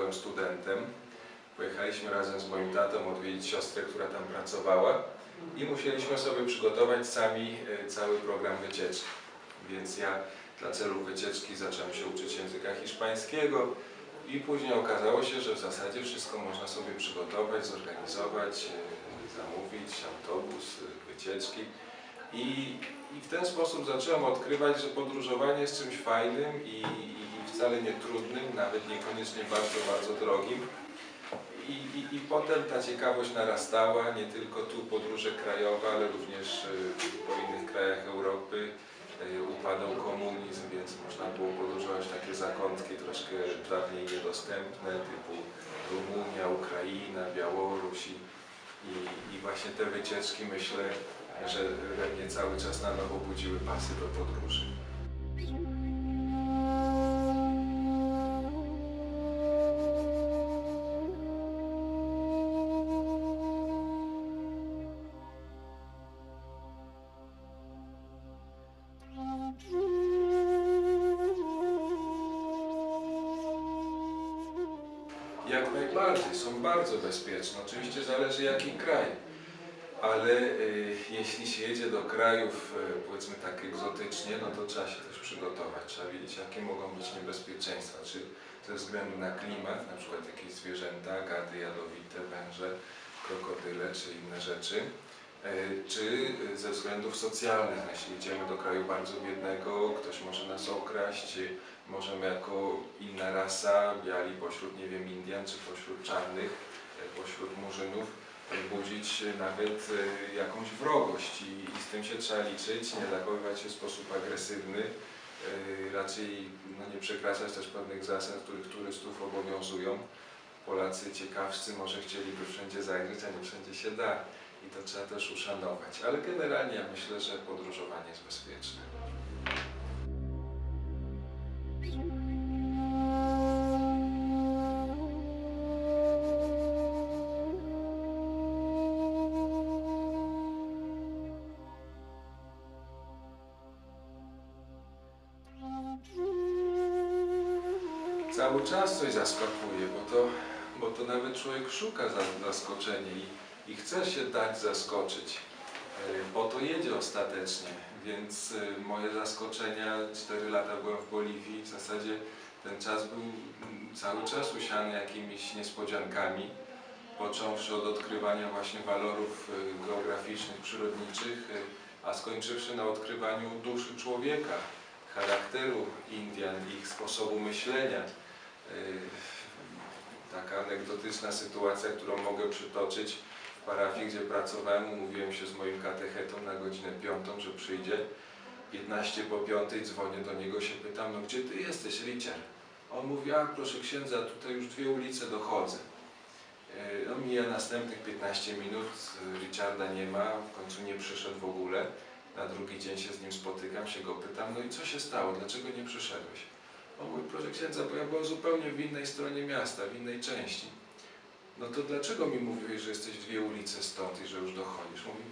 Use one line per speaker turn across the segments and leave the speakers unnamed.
byłem studentem. Pojechaliśmy razem z moim tatą odwiedzić siostrę, która tam pracowała i musieliśmy sobie przygotować sami e, cały program wycieczki. Więc ja dla celów wycieczki zacząłem się uczyć języka hiszpańskiego i później okazało się, że w zasadzie wszystko można sobie przygotować, zorganizować, e, zamówić, autobus, e, wycieczki. I, I w ten sposób zacząłem odkrywać, że podróżowanie jest czymś fajnym i, i wcale nie trudnym, nawet niekoniecznie bardzo, bardzo drogim. I, i, I potem ta ciekawość narastała, nie tylko tu podróże krajowe, ale również y, po innych krajach Europy. Y, Upadał komunizm, więc można było podróżować takie zakątki troszkę dawniej niedostępne, typu Rumunia, Ukraina, Białoruś. I, i, I właśnie te wycieczki myślę, że we mnie cały czas na nowo budziły pasy do podróży. Bardzo bezpieczne. Oczywiście zależy jaki kraj, ale y, jeśli się jedzie do krajów y, powiedzmy tak egzotycznie, no to trzeba się też przygotować. Trzeba wiedzieć jakie mogą być niebezpieczeństwa, czy ze względu na klimat, na przykład jakieś zwierzęta, gady jadowite, węże, krokodyle czy inne rzeczy, y, czy ze względów socjalnych. Jeśli jedziemy do kraju bardzo biednego, ktoś może nas okraść, możemy jako inna rasa, biali pośród, nie wiem, Indian czy pośród czarnych, y, pośród murzynów, budzić nawet y, jakąś wrogość i, i z tym się trzeba liczyć, nie zachowywać się w sposób agresywny, y, raczej no, nie przekraczać też pewnych zasad, których turystów obowiązują. Polacy ciekawscy może chcieliby wszędzie zajrzeć, a nie wszędzie się da i to trzeba też uszanować. Ale generalnie ja myślę, że podróżowanie jest bezpieczne. Cały czas coś zaskakuje, bo to, bo to nawet człowiek szuka za- zaskoczenia i, i chce się dać zaskoczyć. E, Po to jedzie ostatecznie, więc e, moje zaskoczenia, 4 lata byłem w Boliwii, w zasadzie ten czas był mm, cały czas usiany jakimiś niespodziankami, począwszy od odkrywania właśnie walorów e, geograficznych, przyrodniczych, e, a skończywszy na odkrywaniu duszy człowieka, charakteru Indian, ich sposobu myślenia. Yy, Taka anegdotyczna sytuacja, którą mogę przytoczyć. W parafii, gdzie pracowałem, umówiłem się z moim katechetą na godzinę piątą, że przyjdzie. 15 po piątej dzwonię do niego, się pytam, no gdzie ty jesteś, Richard? On mówi, a proszę księdza, tutaj już dwie ulice dochodzę. Yy, No mija następnych 15 minut, Richarda nie ma, w końcu nie przyszedł w ogóle. Na drugi dzień się z nim spotykam, się go pytam, no i co się stało, dlaczego nie przyszedłeś? Księdza, bo ja byłem zupełnie w innej stronie miasta, w innej części. No to dlaczego mi mówiłeś, że jesteś dwie ulice stąd i że już dochodzisz? Mówi,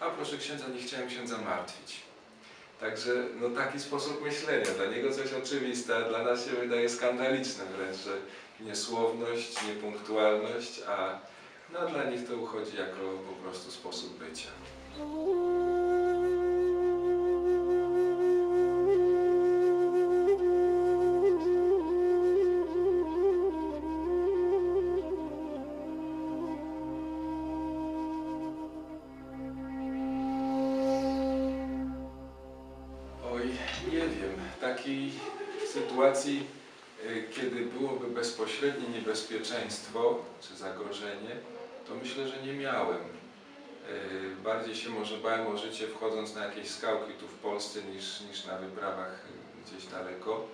a proszę księdza, nie chciałem księdza martwić. Także no taki sposób myślenia, dla niego coś oczywiste, a dla nas się wydaje skandaliczne wręcz, że niesłowność, niepunktualność, a no, dla nich to uchodzi jako po prostu sposób bycia. Takiej sytuacji, y, kiedy byłoby bezpośrednie niebezpieczeństwo czy zagrożenie, to myślę, że nie miałem. Y, Bardziej się może bałem o życie wchodząc na jakieś skałki tu w Polsce niż, niż na wyprawach gdzieś daleko.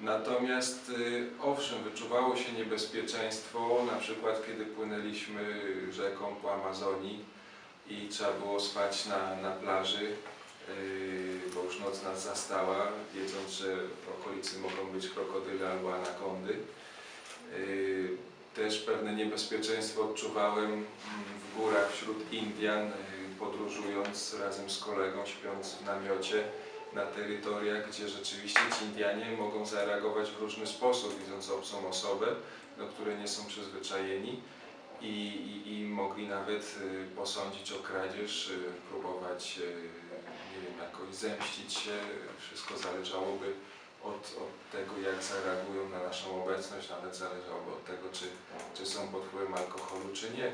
Natomiast y, owszem, wyczuwało się niebezpieczeństwo, na przykład kiedy płynęliśmy rzeką po Amazonii i trzeba było spać na, na plaży, bo już noc nas zastała, wiedząc, że w okolicy mogą być krokodyle albo anakondy. Yy, Też pewne niebezpieczeństwo odczuwałem mm, w górach wśród Indian, yy, podróżując razem z kolegą, śpiąc w namiocie na terytoriach, gdzie rzeczywiście ci Indianie mogą zareagować w różny sposób, widząc obcą osobę, do której nie są przyzwyczajeni i, i, i mogli nawet posądzić o kradzież, próbować, wiem, jakoś zemścić się. Wszystko zależałoby od, od tego, jak zareagują na naszą obecność, nawet zależałoby od tego, czy, czy są pod wpływem alkoholu, czy nie.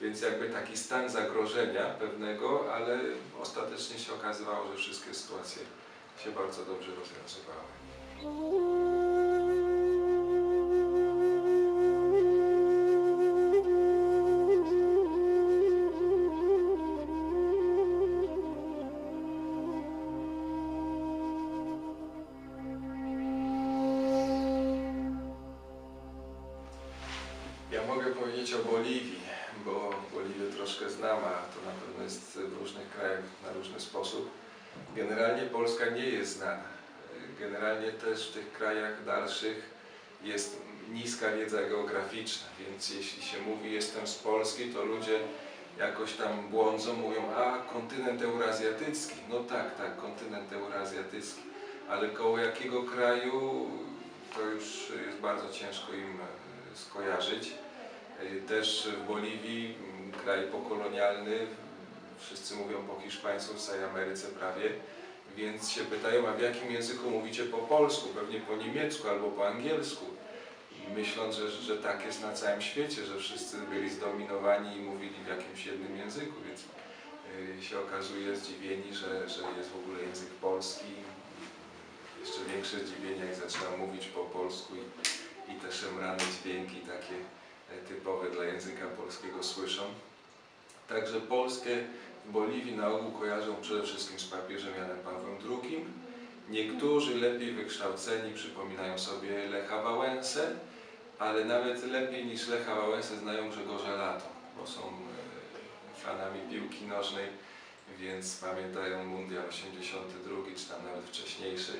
Więc jakby taki stan zagrożenia pewnego, ale ostatecznie się okazywało, że wszystkie sytuacje się bardzo dobrze rozwiązywały. Sposób. Generalnie Polska nie jest znana. Generalnie też w tych krajach dalszych jest niska wiedza geograficzna, więc jeśli się mówi jestem z Polski, to ludzie jakoś tam błądzą, mówią a kontynent eurazjatycki. No tak, tak, kontynent eurazjatycki. Ale koło jakiego kraju to już jest bardzo ciężko im e, skojarzyć. E, Też w Boliwii, kraj pokolonialny, wszyscy mówią po hiszpańsku w całej Ameryce prawie, więc się pytają, a w jakim języku mówicie po polsku, pewnie po niemiecku albo po angielsku. Myśląc, że, że tak jest na całym świecie, że wszyscy byli zdominowani i mówili w jakimś jednym języku, więc y, się okazuje zdziwieni, że, że jest w ogóle język polski. Jeszcze większe zdziwienie, jak zaczynam mówić po polsku i, i te szemrane dźwięki takie e, typowe dla języka polskiego słyszą. Także Polskę w Boliwii na ogół kojarzą przede wszystkim z papieżem Janem Pawłem II. Niektórzy lepiej wykształceni przypominają sobie Lecha Wałęsę, ale nawet lepiej niż Lecha Wałęsę znają Grzegorza Lato, bo są e, fanami piłki nożnej, więc pamiętają Mundial 82, czy tam nawet wcześniejszy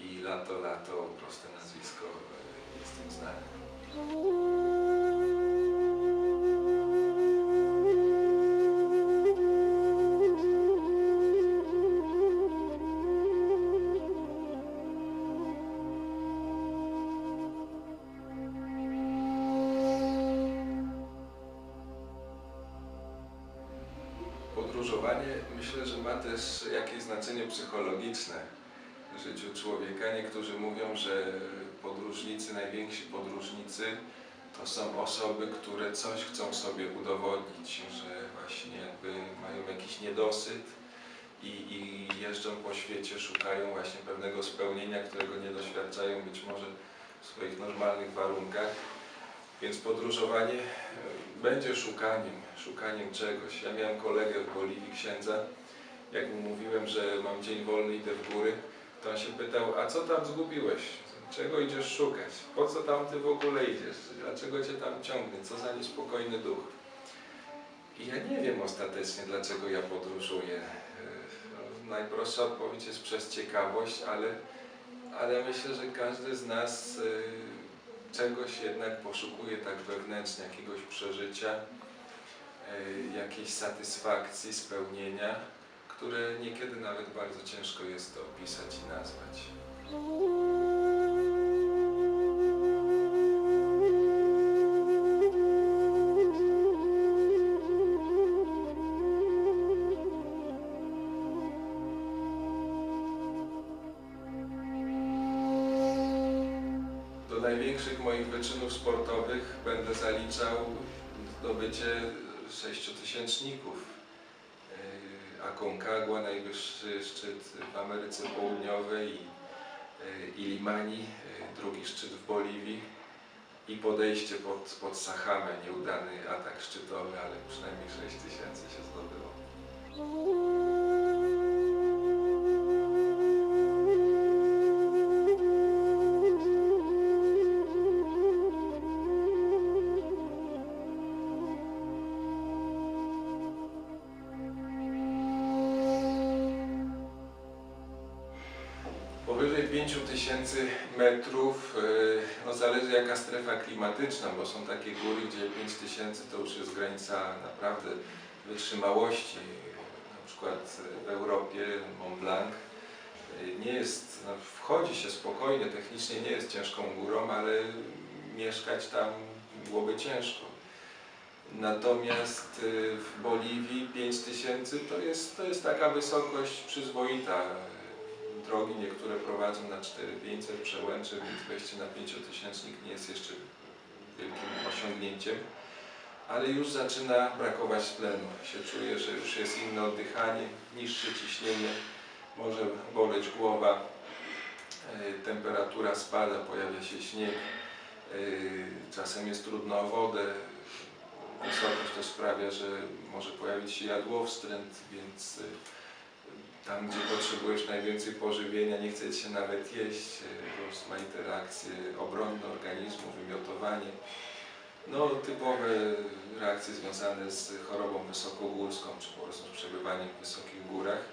i Lato, Lato, proste nazwisko człowieka. Niektórzy mówią, że podróżnicy, najwięksi podróżnicy to są osoby, które coś chcą sobie udowodnić, że właśnie jakby mają jakiś niedosyt i, i jeżdżą po świecie, szukają właśnie pewnego spełnienia, którego nie doświadczają być może w swoich normalnych warunkach. Więc podróżowanie e, będzie szukaniem, szukaniem czegoś. Ja miałem kolegę w Boliwii, księdza, jak mu mówiłem, że mam dzień wolny, idę w góry, to on się pytał, a co tam zgubiłeś? Czego idziesz szukać? Po co tam ty w ogóle idziesz? Dlaczego cię tam ciągnie? Co za niespokojny duch? I ja nie wiem ostatecznie, dlaczego ja podróżuję. E, Najprostsza odpowiedź jest przez ciekawość, ale, ale myślę, że każdy z nas e, czegoś jednak poszukuje tak wewnętrznie, jakiegoś przeżycia, e, jakiejś satysfakcji, spełnienia, które niekiedy nawet bardzo ciężko jest opisać i nazwać. Do największych moich wyczynów sportowych będę zaliczał zdobycie sześciotysięczników. Aconcagua, najwyższy szczyt w Ameryce Południowej i, yy, i Limani, yy, drugi szczyt w Boliwii i podejście pod, pod Sahamę, nieudany atak szczytowy, ale przynajmniej 6000 się zdobyło. 5000 metrów, yy, no zależy jaka strefa klimatyczna, bo są takie góry, gdzie 5000 to już jest granica naprawdę wytrzymałości. Na przykład w Europie Mont Blanc Y, Nie jest, no, wchodzi się spokojnie, technicznie nie jest ciężką górą, ale mieszkać tam byłoby ciężko. Natomiast y, w Boliwii 5000 to jest, to jest taka wysokość przyzwoita. Drogi niektóre prowadzą na 4500 przełęcze, więc wejście na 5000 nie jest jeszcze wielkim osiągnięciem. Ale już zaczyna brakować tlenu. Się czuje, że już jest inne oddychanie, niższe ciśnienie, może boleć głowa, y, temperatura spada, pojawia się śnieg, y, czasem jest trudno o wodę, wysokość też sprawia, że może pojawić się jadłowstręt, więc y, tam, gdzie potrzebujesz najwięcej pożywienia, nie chce ci się nawet jeść, y, rozmaite reakcje obronne organizmu, wymiotowanie. No, typowe reakcje związane z chorobą wysokogórską, czy po prostu z przebywaniem w wysokich górach.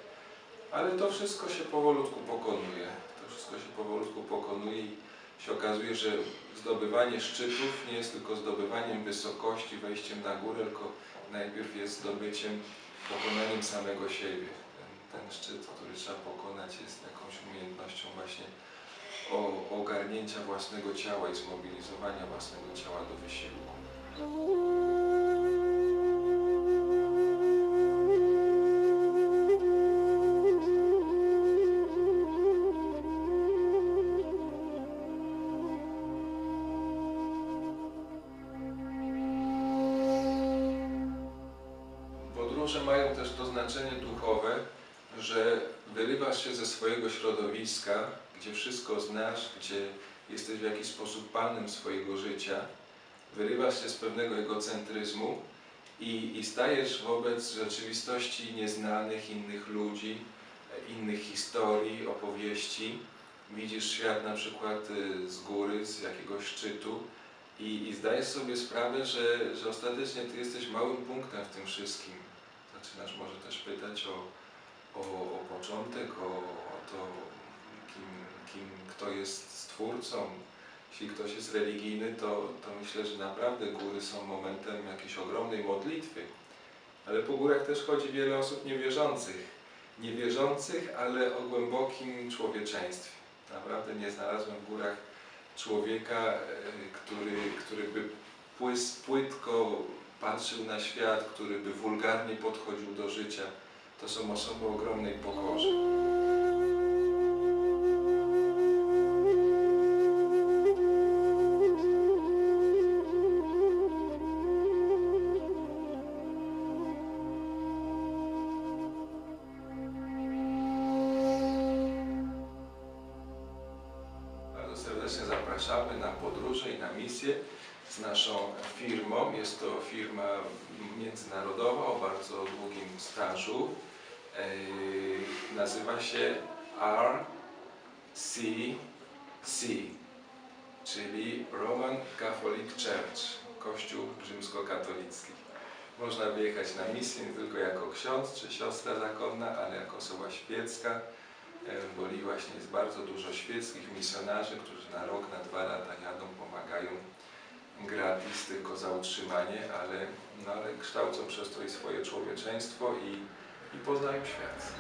Ale to wszystko się powolutku pokonuje. To wszystko się powolutku pokonuje i się okazuje, że zdobywanie szczytów nie jest tylko zdobywaniem wysokości, wejściem na górę, tylko najpierw jest zdobyciem, pokonaniem samego siebie. Ten, szczyt, który trzeba pokonać, jest jakąś umiejętnością właśnie ogarnięcia własnego ciała i zmobilizowania własnego ciała do wysiłku. Wszystko znasz, gdzie jesteś w jakiś sposób panem swojego życia, wyrywasz się z pewnego egocentryzmu i, i stajesz wobec rzeczywistości nieznanych innych ludzi, innych historii, opowieści. Widzisz świat na przykład y, z góry, z jakiegoś szczytu i, i zdajesz sobie sprawę, że, że ostatecznie ty jesteś małym punktem w tym wszystkim. Zaczynasz może też pytać o, o, o początek, o, o to, kim, kto jest stwórcą. Jeśli ktoś jest religijny, to, to myślę, że naprawdę góry są momentem jakiejś ogromnej modlitwy. Ale po górach też chodzi wiele osób niewierzących. Niewierzących, ale o głębokim człowieczeństwie. Naprawdę nie znalazłem w górach człowieka, e, który, który by płys, płytko patrzył na świat, który by wulgarnie podchodził do życia. To są osoby ogromnej pokorze. Nazywa się RCC, czyli Roman Catholic Church, Kościół rzymskokatolicki. Można wyjechać na misję nie tylko jako ksiądz czy siostra zakonna, ale jako osoba świecka. W Bolivii właśnie jest bardzo dużo świeckich misjonarzy, którzy na rok, na dwa lata jadą, pomagają gratis, tylko za utrzymanie, ale, no, ale kształcą przez to i swoje człowieczeństwo i, i poznają świat.